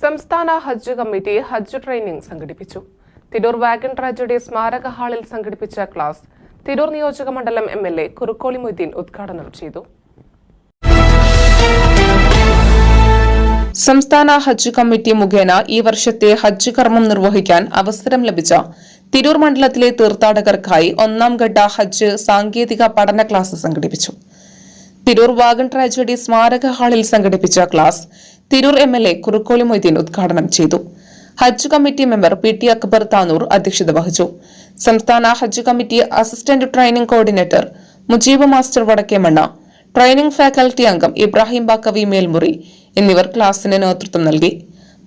സംസ്ഥാന Hajj committee ഹജ്ജ് training സംഘടിപ്പിച്ചു. Tirur wagon tragedy സ്മാരക ഹാളിൽ സംഘടിപ്പിച്ച ക്ലാസ് തിരൂർ നിയോജക മണ്ഡലം M L A Kurukkoli Moideen ഉദ്ഘാടനം ചെയ്തു. സംസ്ഥാന ഹജ്ജ് കമ്മിറ്റി മുഖേന ഈ വർഷത്തെ ഹജ്ജ് കർമ്മം നിർവഹിക്കാൻ അവസരം ലഭിച്ച തിരൂർ മണ്ഡലത്തിലെ തീർത്ഥാടകർക്കായി ഒന്നാം ഘട്ട ഹജ്ജ് സാങ്കേതിക പഠന ക്ലാസ് സംഘടിപ്പിച്ചു. തിരൂർ വാഗൺ ട്രാജഡി സ്മാരക ഹാളിൽ സംഘടിപ്പിച്ച class Tirur M L A Kurukkoli Moideen ഉദ്ഘാടനം ചെയ്തു. Hajj committee member P T Akbar Tanur അധ്യക്ഷത വഹിച്ചു. സംസ്ഥാന Hajj committee assistant training coordinator Mujeeb master Vadakkemanna training faculty അംഗം ഇബ്രാഹിം ബാക്കവി മേൽമുറി എന്നിവർ ക്ലാസിന് നേതൃത്വം നൽകി.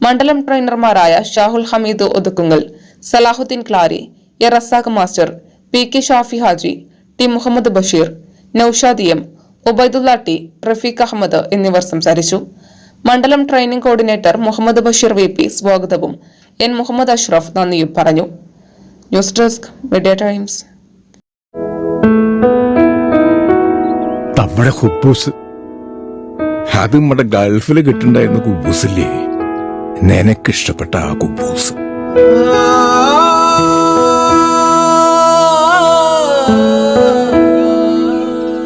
മണ്ഡലം ട്രെയിനർമാരായ Shahul Hameed Othukkungal Salahuddin Klari A Razak master P K Shafi Haji T Muhammad Basheer നൌഷാദിയം Ubaidulla T Rafeeq Ahmed എന്നിവർ സംസാരിച്ചു. മണ്ഡലം training coordinator Muhammad Basheer V P സ്വാഗതവും. എൻ മുഹമ്മദ് അഷ്റഫ് നന്ദിയും പറഞ്ഞു. News desk media times. നമ്മുടെ ഹുബൂസ്. അത് നമ്മുടെ ഗൾഫിൽ കിട്ടുണ്ടായിരുന്ന കുബൂസില്ലേ? നിനക്കിഷ്ടപ്പെട്ട ആ കുബൂസ്.